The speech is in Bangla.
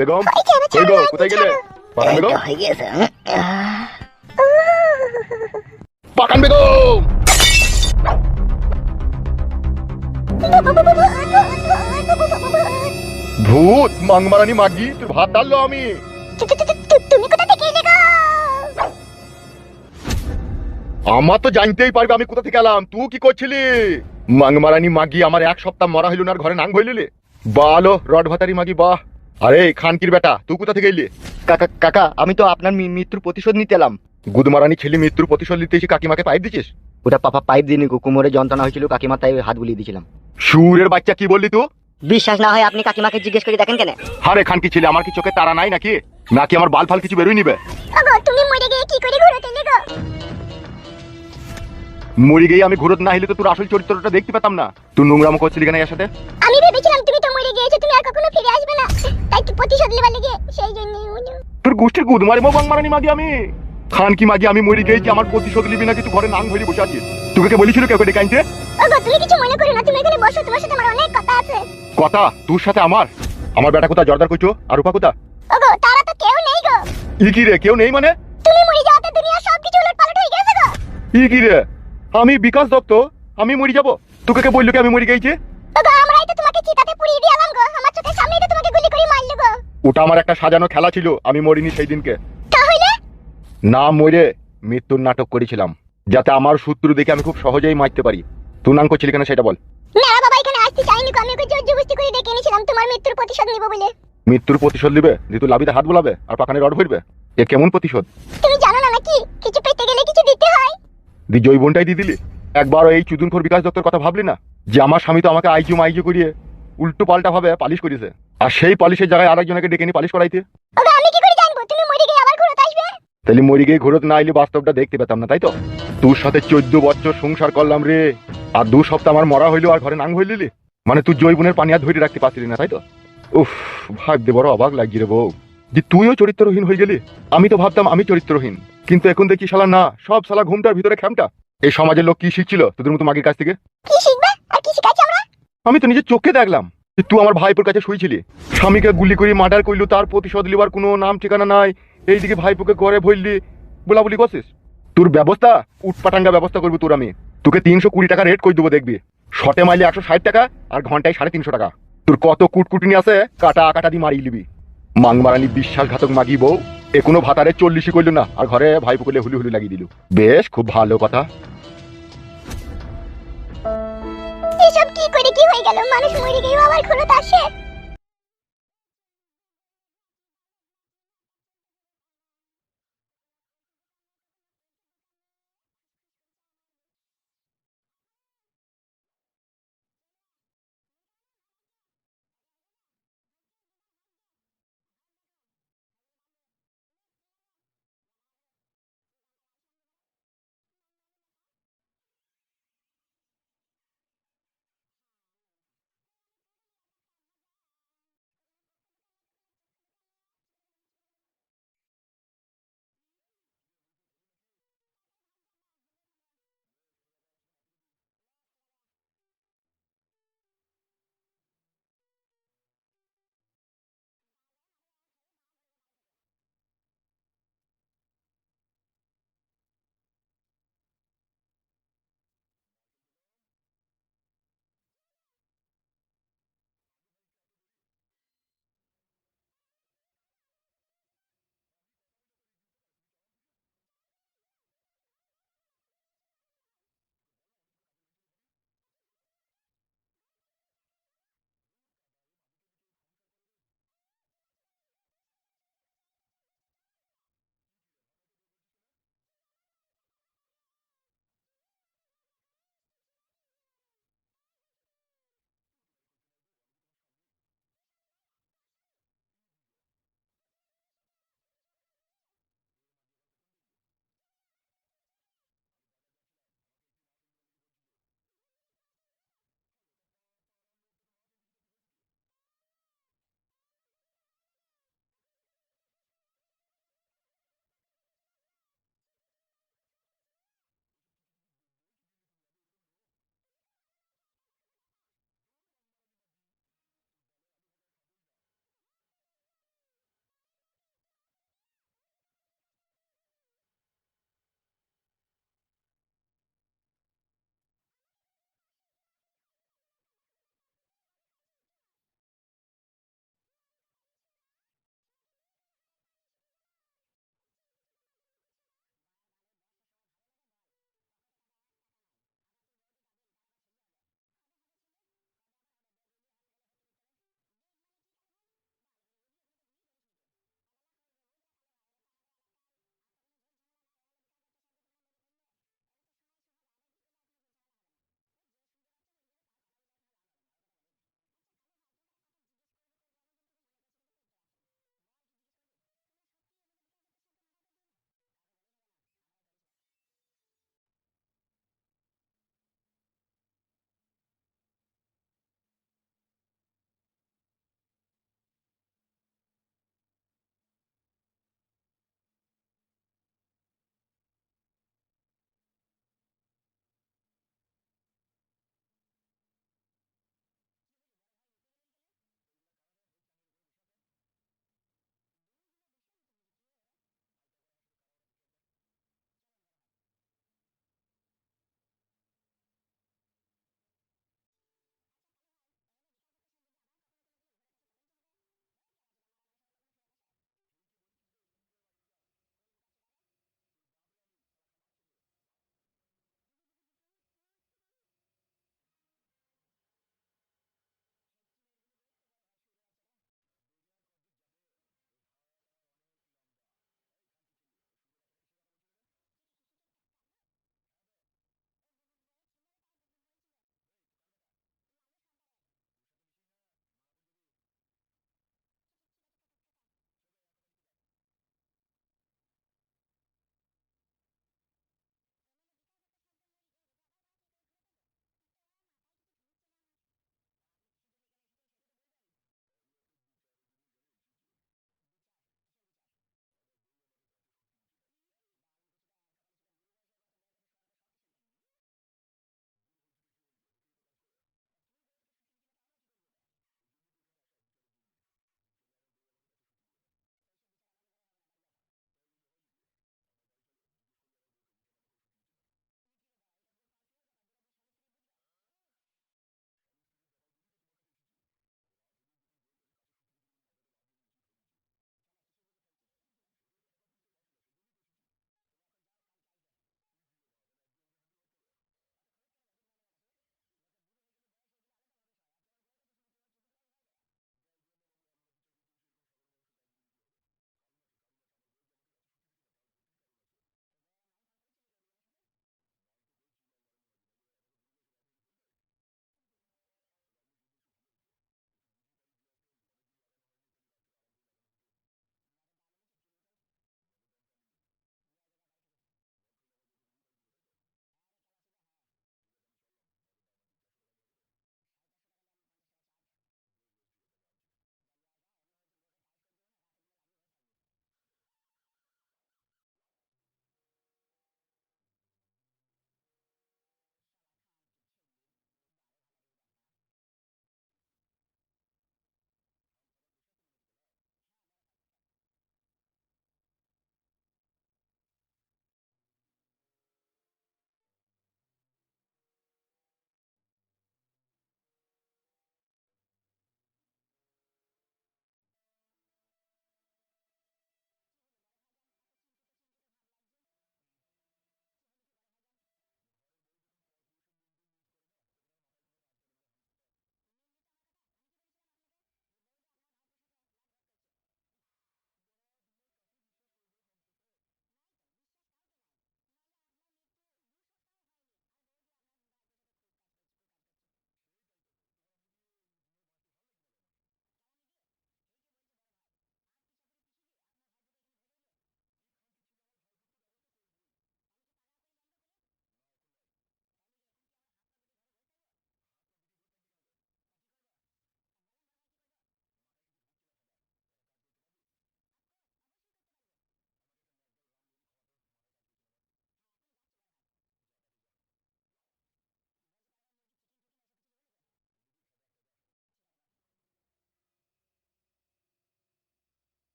বেগম। কই গো কোথায় গেলে? বেগম। হয়ে গেছে? বেগম। ভূত মাংমারানি মাগি তোর ভাত ডাললো আমি। তুমি কোথা থেকে এলে গো? আমার তো জানতেই পারবে আমি কোথা থেকে এলাম। তুই কি করছিলি? মাংমারানি মাগি আমার এক সপ্তাহ মরা হইল না ঘরে নাং হইলিলে? বালো রড ভাতারি মাগি বাহ। আরে খানকির বেটা তুই কোথা থেকে এলি? কাকা কাকা আমি তো আপনার মৃত্যুর প্রতিশোধ নিতে এলাম। গুদমারানি ছেলে মৃত্যুর প্রতিশোধ নিতে এসে কাকিমাকে পাইপ দিছিস ওটা পাপা পাইপ দিয়ে নিকো কোমরে যন্ত্রণা হয়েছিল কাকিমা তাই হাত বুলিয়ে দিয়েছিলাম। সুরের বাচ্চা কি বললি তুই? বিশ্বাস না হয় আপনি কাকিমাকে জিজ্ঞেস করে দেখেন কেন? হারে খানকি ছেলে আমার কি চোখে তারা নাই নাকি? নাকি আমার বাল ফাল কিছু বেরোই নিবে? ওগো তুমি মরে গিয়ে কি করে ঘুরতে এলে গো? মরি গিয়ে আমি ঘুরত না হইলে তো তোর আসল চরিত্রটা দেখতে পেতাম না। তুই নোংরামো করছিলি কেন এর সাথে? আমি ভেবেছিলাম তুমি তো মরে গিয়েছো তুমি আর কখনো ফিরে আসবে না। প্রতিশোধ নেবার লেগে সেই জন্য তোর গোষ্ঠীর গুদমারি মো বাংমারানি মাগি আমি। খান কি মাগি আমি মরি গিয়েছি আমার প্রতিশোধ নিবি নাকি তুই ঘরে নাং হইলি বসে আছিস। তোকে কে বলেছিল কেউ ডেকে আনতে? ওগো তুমি কিছু মনে করো না তুমি এখানে বসো তোমার সাথে আমার অনেক কথা আছে। কথা? তোর সাথে আমার? আমার বেটা কোথা জর্দার কইছো? আর রূপা কোথা ওগো তারা তো কেউ নেই গো। ই কি রে কেউ নেই মানে? তুমি মরে যাওয়াতে দুনিয়া সবকিছু উলটপালট হয়ে গেছে গো। ই কি রে? আমি বিকাশ দত্ত আমি মরি যাব? তোকে কে বলল কি আমি মরি গেছি? ওগো আমরাই তো তোমাকে চিতাতে পুড়িয়ে দিয়ে গো। আমার চোখের সামনেই তো তোমাকে গুলি করে মারলো গো? ওটা আমার একটা সাজানো খেলা ছিল আমি মরিনি সেই দিনকে তাহলে? না মরে মৃত্যুর নাটক করেছিলাম যাতে আমার শত্রু দেখে আমি খুব সহজেই মারতে পারি। তুই নাম করছিলি কেন সেটা বল। না বাবা এখানে আসতে চাইনি আমি ওকে জোর জবরদস্তি করে ডেকে এনেছিলাম তোমার মৃত্যুর প্রতিশোধ নিব বলে। মৃত্যুর প্রতিশোধ দিবে যে তুই লাভিতে হাত বোলাবে আর পাকানে রড ভরবে? এ কেমন প্রতিশোধ? তুমি জানো না নাকি কিছু পেতে গেলে কিছু দিতে হয়? দি জৈবনটাই দিয়ে দিলি। একবার এই চুদুনখোর বিকাশ দত্তর কথা ভাবলি না? যে আমার স্বামী তো আমাকে আইজু মাইজু করিয়ে উল্টো পাল্টা ভাবে পালিশ করেছে। আর সেই পালিশের জায়গায় আরেকজনকে ডেকে নিয়ে পালিশ করাইতে। ওগো আমি কি করে জানব? তুমি মরে গিয়ে আবার ঘুরতে আসবে? তাহলে মরি গিয়ে ঘুরত না আইলে বাস্তবটা দেখতে পেতাম না তাই তো? তোর সাথে চোদ্দ বছর সংসার করলাম রে। আর দু সপ্তাহ আমার মরা হইল আর ঘরে নাং হইলি মানে তুই জৈবনের পানি আর ধরে রাখতে পারছিলি না তাই তো? উফ ভাবতে বড় অবাক লাগছে রে বউ। যে তুইও চরিত্রহীন হয়ে গেলি। আমি তো ভাবতাম আমি চরিত্রহীন। কিন্তু এখন দেখি শালা না সব শালা ঘুমটার ভিতরে খ্যামটা। এই সমাজের লোক কি শিখছিল তোদের মতো মাগির কাছ থেকে? কি শিখবে? আর কি শিখাচ্ছি আমি তো নিজের চোখে দেখলাম যে তুই আমার ভাইপোর কাছে শুয়েছিলি স্বামীকে গুলি করে, মার্ডার করলু তার প্রতিশোধ লিবার কোনো নাম ঠিকানা নাই, এইদিকে ভাইপোকে ঘরে ভরলি, বলাবলি করছিস? তোর ব্যবস্থা, উটপাটাঙ্গা ব্যবস্থা করবি তোর আমি। তোকে তিনশো কুড়ি টাকা রেট করে দেবো দেখবি। শটে মাইলে একশো ষাট টাকা আর ঘন্টায় সাড়ে তিনশো টাকা। তোর কত কুটকুটিনি আছে, কাটা কাটা দিয়ে মারিয়ে নিবি। মাং মারানি বিশ্বাসঘাতক মাগি বউ, এ কোনো ভাতারে চল্লিশই করল না, আর ঘরে ভাইপোকে হুলি হুলি লাগিয়ে দিল। বেশ, খুব ভালো কথা। কি হয়ে গেল মানুষ মরে গিয়েও আবার ক্ষণ আসে।